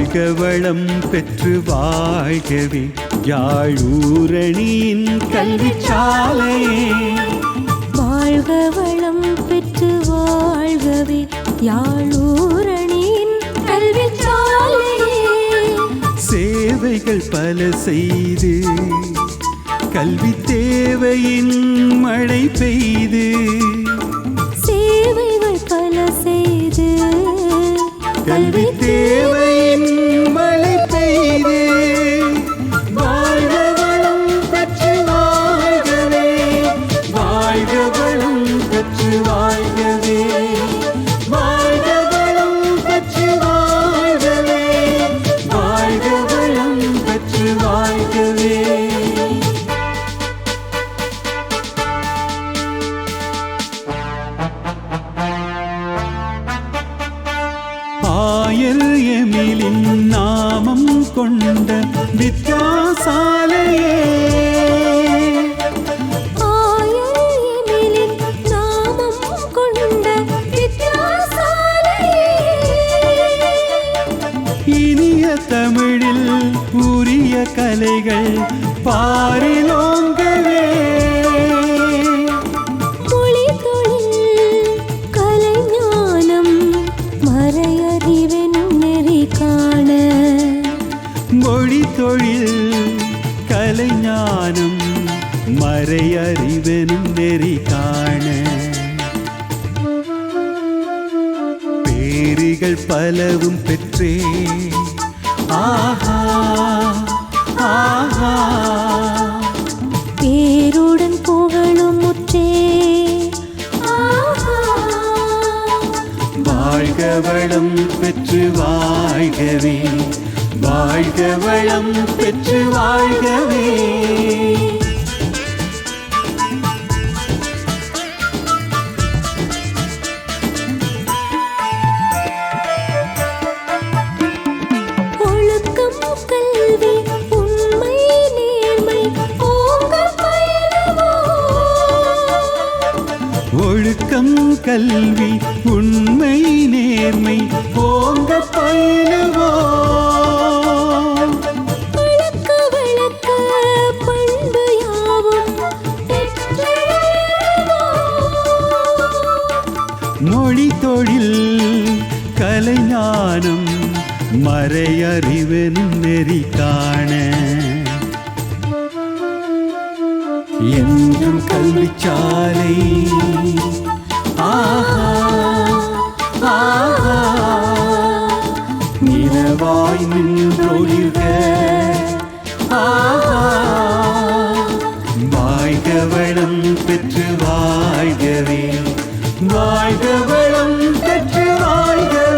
வாழ்க வளம் பெற்று வாழ்கவே. யாழூரணியின் கல்வி சாலையே வாழ்க வளம் பெற்று வாழ்கவே. யாழூரணியின் கல்வி சேவைகள் பல செய்து கல்வி தேவையின் மழை பெய்து. சேவைகள் பல செய்து கல்வி தேவையின் வித்யாசாலையே இனிய தமிழில் உரிய கலைகள் பாரிலோங்கவே மொழி தொழில் கலைஞானம் மறையறிவெனும் நெறி காண. பேறுகள் பலவும் பெற்றே. ஆஹா ஆஹா. பேருடன் புகழும் முற்றே. வாழ்க வளம் பெற்று வாழ்கவே. வாழ்க வளம் பெற்று வாழ்கவே. ஒழுக்கம் கல்வி ஒழுக்கம் கல்வி உண்மை நேர்மை பெற்று வாழ்வோம். மொழி தொழில் கலைஞானம் மறையறிவெனும் நெறி காண என்றும் நிலவாய் நின்றொழிக. வாழ்க வளம் பெற்று வாழ்கவே. வாழ்க வளம் பெற்று வாழ்க.